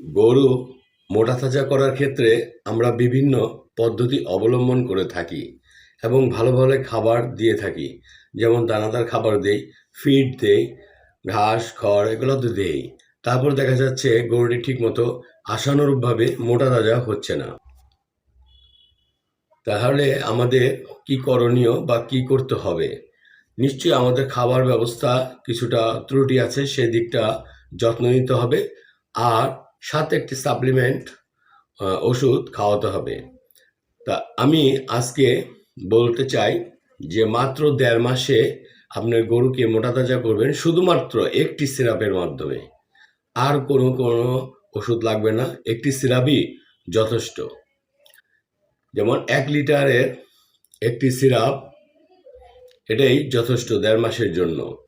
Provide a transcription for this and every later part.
গরু মোটা তাজা করার ক্ষেত্রে আমরা বিভিন্ন পদ্ধতি অবলম্বন করে থাকি এবং ভালো ভালো খাবার দিয়ে থাকি। যেমন দানাদার খাবার দেই ফিড দেই, ঘাস, খড় এগুলো তো দেই। তারপর দেখা যাচ্ছে গরুটি ঠিকমতো আশানুরূপভাবে মোটা তাজা হচ্ছে না। তাহলে আমাদের কি করণীয় বা কি করতে হবে? নিশ্চয়ই আমাদের খাবার ব্যবস্থা কিছুটা ত্রুটি আছে, সেদিকটা যত্ন নিতে হবে। আর সাথে একটি সাপ্লিমেন্ট ওষুধ খাওয়াতে হবে। তা আমি আজকে বলতে চাই যে মাত্র দেড় মাসে আপনার গরুকে মোটা তাজা করবেন, শুধুমাত্র একটি সিরাপের মাধ্যমে। আর কোনো কোনো ওষুধ লাগবে না, একটি সিরাপই যথেষ্ট। যেমন এক লিটারের একটি সিরাপ, এটাই যথেষ্ট দেড় মাসের জন্য।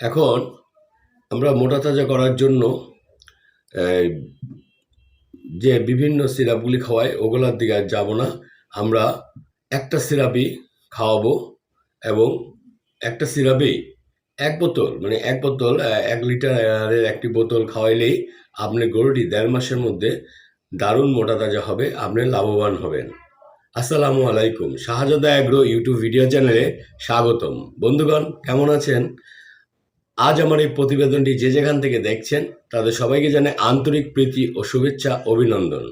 এখন আমরা মোটা তাজা করার জন্য যে বিভিন্ন সিরাপগুলি খাওয়াই, ওগুলোর দিকে আর যাব না। আমরা একটা সিরাপই খাওয়াবো এবং একটা সিরাপেই এক বোতল মানে এক বোতল এক লিটারের একটি বোতল খাওয়াইলেই আপনি গরুটি দেড় মাসের মধ্যে দারুণ মোটা তাজা হবে, আপনি লাভবান হবেন। আসসালামু আলাইকুম। শাহজাদা অ্যাগ্রো ইউটিউব ভিডিও চ্যানেলে স্বাগতম। বন্ধুগণ, কেমন আছেন? আজ আমার এই প্রতিবেদনটি যে যেখান থেকে দেখছেন, তাদের সবাইকে জানে আন্তরিক প্রীতি ও শুভেচ্ছা, অভিনন্দন।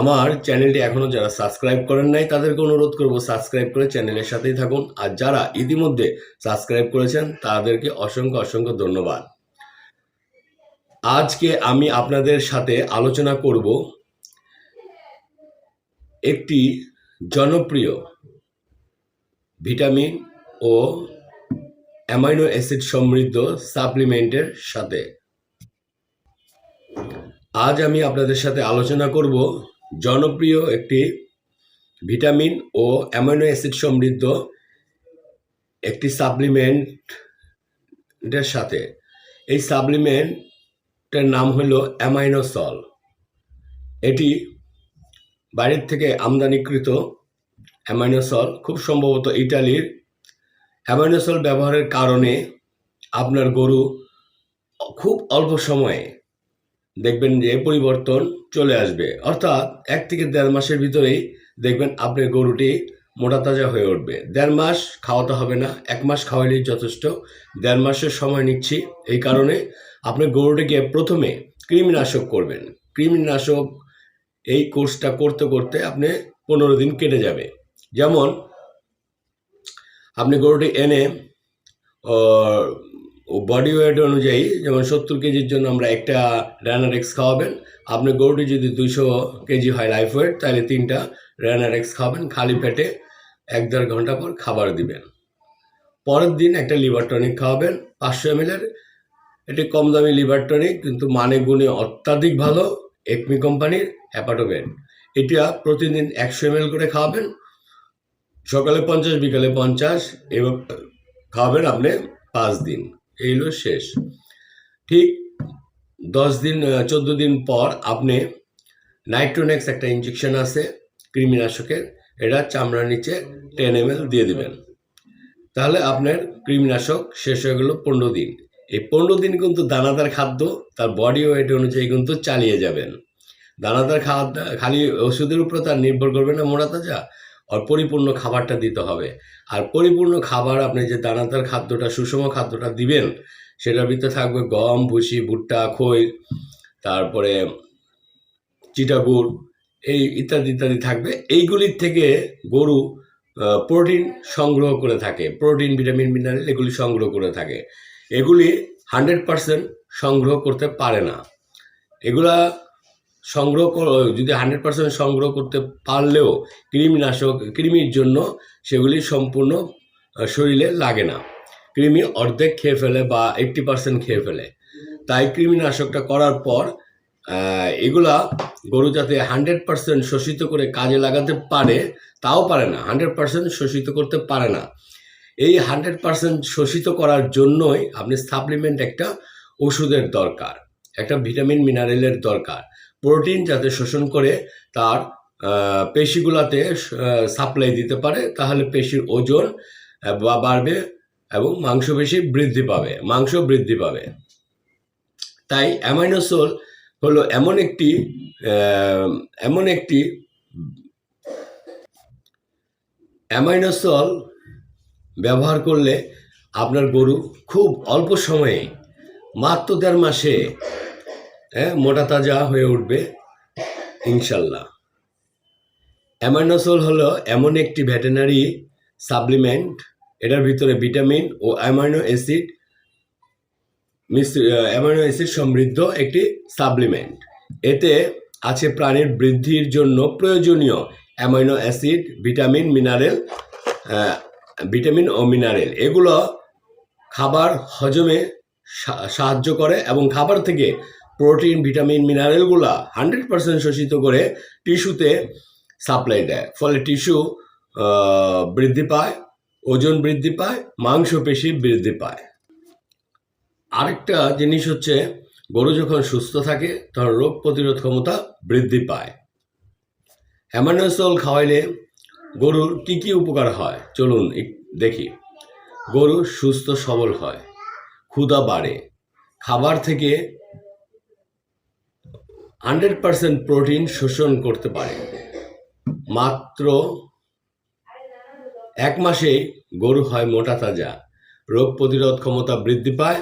আমার চ্যানেলটি এখনও যারা সাবস্ক্রাইব করেন নাই, তাদেরকে অনুরোধ করব সাবস্ক্রাইব করে চ্যানেলের সাথেই থাকুন। আর যারা ইতিমধ্যে সাবস্ক্রাইব করেছেন, তাদেরকে অসংখ্য অসংখ্য ধন্যবাদ। আজকে আমি আপনাদের সাথে আলোচনা করব একটি জনপ্রিয় ভিটামিন ও অ্যামাইনো অ্যাসিড সমৃদ্ধ সাপ্লিমেন্টের সাথে। আজ আমি আপনাদের সাথে আলোচনা করব জনপ্রিয় একটি ভিটামিন ও অ্যামাইনো অ্যাসিড সমৃদ্ধ একটি সাপ্লিমেন্টের সাথে। এই সাপ্লিমেন্টের নাম হলো অ্যামাইনোসল। এটি বাইরের থেকে আমদানিকৃত অ্যামাইনোসল, খুব সম্ভবত ইটালির অ্যামাইনোসল ব্যবহারের কারণে আপনার গরু খুব অল্প সময়ে দেখবেন যে পরিবর্তন চলে আসবে। অর্থাৎ এক থেকে দেড় মাসের ভিতরেই দেখবেন আপনার গরুটি মোটা তাজা হয়ে উঠবে। দেড় মাস খাওয়াতে হবে না, এক মাস খাওয়াইলেই যথেষ্ট। দেড় মাসের সময় নিচ্ছি, এই কারণে আপনি গরুটিকে প্রথমে কৃমিনাশক করবেন। কৃমিনাশক এই কোর্সটা করতে করতে আপনি পনেরো দিন কেটে যাবে। যেমন আপনি গরুটি এনে ও বডি ওয়েট অনুযায়ী যেমন সত্তর কেজির জন্য আমরা একটা রানার এক্স খাওয়াবেন। আপনি গরুটি যদি দুশো কেজি হয় লাইফ ওয়েট তাহলে তিনটা রানার এক্স খাওয়াবেন খালি পেটে এক দেড় ঘণ্টা পর খাবার দিবেন। পরের দিন একটা লিভার টনিক খাওয়াবেন, পাঁচশো এম এটি কম দামি লিভার টনিক কিন্তু মানে গুণে অত্যাধিক ভালো, একমি কোম্পানির হ্যাপাটোগেন এটা প্রতিদিন একশো এম করে খাওয়াবেন। সকালে পঞ্চাশ, বিকালে পঞ্চাশ এবং খাওয়াবেন আপনি পাঁচ দিন। এই হলো শেষ। ঠিক দশ দিন চোদ্দ দিন পর আপনি নাইট্রোনেক্স একটা ইঞ্জেকশন আছে, কৃমিনাশকের, এটা চামড়ার নিচে টেন এম দিয়ে দেবেন। তাহলে আপনার কৃমিনাশক শেষ হয়ে গেল পনেরো দিন। এই পনেরো দিন কিন্তু দানাদার খাদ্য, তার বডি ওয়েট অনুযায়ী কিন্তু চালিয়ে যাবেন। দানাদার খাদ্য, খালি ওষুধের উপর তার নির্ভর করবে না মোড়া তাজা। আর পরিপূর্ণ খাবারটা দিতে হবে। আর পরিপূর্ণ খাবার আপনি যে দানাদার খাদ্যটা, সুষম খাদ্যটা দিবেন, সেটার ভিতরে থাকবে গম, ভুসি, ভুট্টা, খই, তারপরে চিটাগুড়, এই ইত্যাদি ইত্যাদি থাকবে। এইগুলির থেকে গরু প্রোটিন সংগ্রহ করে থাকে। প্রোটিন, ভিটামিন, মিনারেল এগুলি সংগ্রহ করে থাকে। এগুলি হান্ড্রেড পারসেন্ট সংগ্রহ করতে পারে না। এগুলা সংগ্রহ যদি হান্ড্রেড পার্সেন্ট সংগ্রহ করতে পারলেও কৃমিনাশক, কৃমির জন্য সেগুলি সম্পূর্ণ শরীরে লাগে না। কৃমি অর্ধেক খেয়ে ফেলে বা এইট্টি পার্সেন্ট খেয়ে ফেলে। তাই কৃমিনাশকটা করার পর এগুলা গরু যাতে হান্ড্রেড পার্সেন্ট শোষিত করে কাজে লাগাতে পারে, তাও পারে না। হান্ড্রেড পার্সেন্ট শোষিত করতে পারে না। এই হান্ড্রেড পার্সেন্ট শোষিত করার জন্যই আপনি সাপ্লিমেন্ট একটা ওষুধের দরকার, একটা ভিটামিন মিনারেলের দরকার। প্রোটিন যাতে শোষণ করে তার পেশিগুলাতে সাপ্লাই দিতে পারে, তাহলে পেশির ওজন বা বাড়বে এবং মাংস মাংসপেশি বৃদ্ধি পাবে, মাংস বৃদ্ধি পাবে। তাই অ্যামাইনোসোল হলো এমন একটি এমন একটি অ্যামাইনোসল ব্যবহার করলে আপনার গরু খুব অল্প সময়ে মাত্র দেড় মাসে হ্যাঁ, মোটা তাজা হয়ে উঠবে ইনশাল্লাহ। অ্যামাইনোসল হলো এমন একটি ভেটেনারি সাপ্লিমেন্ট এটার ভিতরে ভিটামিন ও অ্যামাইনো অ্যাসিড অ্যামাইনো অ্যাসিড সমৃদ্ধ একটি সাপ্লিমেন্ট। এতে আছে প্রাণীর বৃদ্ধির জন্য প্রয়োজনীয় amino acid vitamin mineral vitamin ও মিনারেল। এগুলো খাবার হজমে সাহায্য করে এবং খাবার থেকে প্রোটিন, ভিটামিন, মিনারেলগুলো হান্ড্রেড পার্সেন্ট শোষিত করে টিস্যুতে সাপ্লাই দেয়। ফলে টিস্যু বৃদ্ধি পায়, ওজন বৃদ্ধি পায়, মাংসপেশি বৃদ্ধি পায়। আরেকটা জিনিস হচ্ছে, গরু যখন সুস্থ থাকে, তখন রোগ প্রতিরোধ ক্ষমতা বৃদ্ধি পায়। অ্যামানোসল খাওয়াইলে গরুর কি কি উপকার হয়? চলুন দেখি। গরু সুস্থ সবল হয়, ক্ষুধা বাড়ে, খাবার থেকে হান্ড্রেড পার্সেন্ট প্রোটিন শোষণ করতে পারে। মাত্র এক মাসে গরু হয় মোটা তাজা। রোগ প্রতিরোধ ক্ষমতা বৃদ্ধি পায়,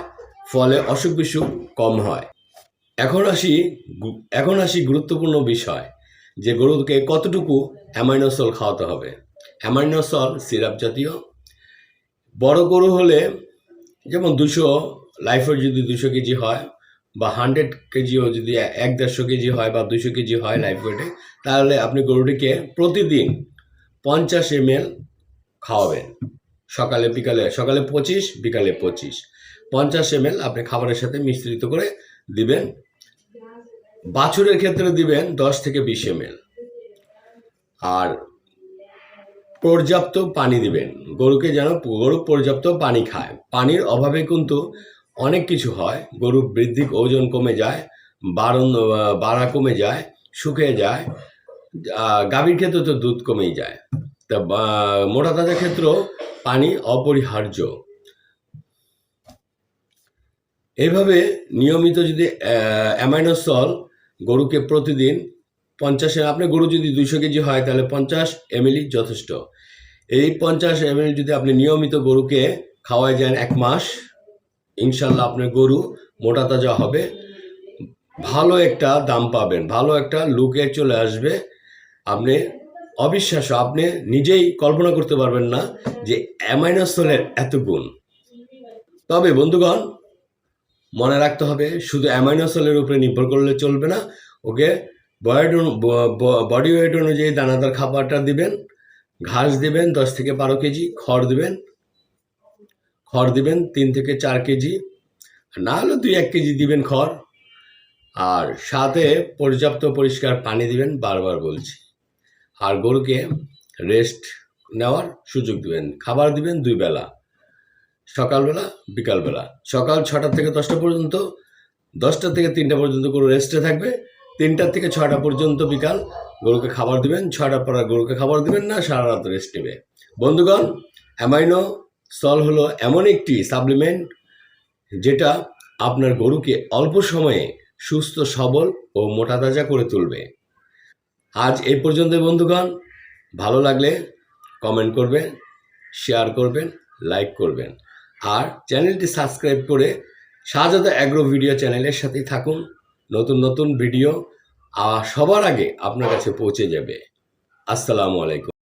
ফলে অসুখ বিসুখ কম হয়। এখন আসি এখন আসি গুরুত্বপূর্ণ বিষয়, যে গরুকে কতটুকু অ্যামাইনোসল খাওয়াতে হবে। অ্যামাইনোসল সিরাপ জাতীয়। বড় গরু হলে যেমন দুশো, লাইফের যদি দুশো কেজি হয় বা হান্ড্রেড কেজিও যদি এক দেড়শো কেজি হয় বা দুশো কেজি হয় লাইফ ওয়েটে তাহলে আপনি গরুটিকে প্রতিদিন পঞ্চাশ এম খাওয়াবেন। সকালে বিকালে সকালে পঁচিশ বিকালে পঁচিশ। পঞ্চাশ এম আপনি খাবারের সাথে মিশ্রিত করে দিবেন। বাছুরের ক্ষেত্রে দিবেন দশ থেকে বিশ এম আর পর্যাপ্ত পানি দিবেন। গরুকে যেন গরু পর্যাপ্ত পানি খায়। পানির অভাবে কিন্তু অনেক কিছু হয়। গরু বৃদ্ধি ওজন কমে যায় বাড়ন বাড়া কমে যায়, শুকিয়ে যায় গাভীর ক্ষেত্রে তো দুধ কমেই যায়। তা মোটা তাজার ক্ষেত্রেও পানি অপরিহার্য। এইভাবে নিয়মিত যদি অ্যামাইনোসল গরুকে প্রতিদিন পঞ্চাশ, আপনি গরু যদি দুশো কেজি হয়, তাহলে পঞ্চাশ এমএলই যথেষ্ট। এই পঞ্চাশ এমএল যদি আপনি নিয়মিত গরুকে খাওয়াই যান এক মাস ইনশাল্লাহ আপনার গরু মোটা তাজা হবে। ভালো একটা দাম পাবেন, ভালো একটা লুকে চলে আসবে। আপনি অবিশ্বাস্য, আপনি নিজেই কল্পনা করতে পারবেন না যে অ্যামাইনোসলের এত গুণ। তবে বন্ধুগণ, মনে রাখতে হবে, শুধু অ্যামাইনোসলের উপরে নির্ভর করলে চলবে না। ওকে, বয়েড বডি ওয়েট অনুযায়ী দানাদার খাবারটা দিবেন, ঘাস দিবেন, দশ থেকে বারো কেজি খড় দিবেন খড় দিবেন তিন থেকে চার কেজি না হলে দুই এক কেজি দিবেন খড়। আর সাথে পর্যাপ্ত পরিষ্কার পানি দিবেন, বারবার বলছি। আর গরুকে রেস্ট নেওয়ার সুযোগ দিবেন। খাবার দিবেন দুই বেলা, সকালবেলা, বিকালবেলা। সকাল ছটা থেকে দশটা পর্যন্ত, দশটা থেকে তিনটা পর্যন্ত গরু রেস্টে থাকবে। তিনটার থেকে ছটা পর্যন্ত বিকাল গরুকে খাবার দিবেন ছটার পর গরুকে খাবার দিবেন না, সারা রাত রেস্ট নেবে। বন্ধুগণ অ্যামাইনো সল হলো এমন একটি সাপ্লিমেন্ট যেটা আপনার গরুকে অল্প সময়ে সুস্থ, সবল ও মোটা তাজা করে তুলবে। আজ এই পর্যন্ত বন্ধুগণ। ভালো লাগলে কমেন্ট করবেন, শেয়ার করবেন, লাইক করবেন। আর চ্যানেলটি সাবস্ক্রাইব করে শাহজাদা অ্যাগ্রো ভিডিও চ্যানেলের সাথেই থাকুন। নতুন নতুন ভিডিও সবার আগে আপনার কাছে পৌঁছে যাবে। আসসালামু আলাইকুম।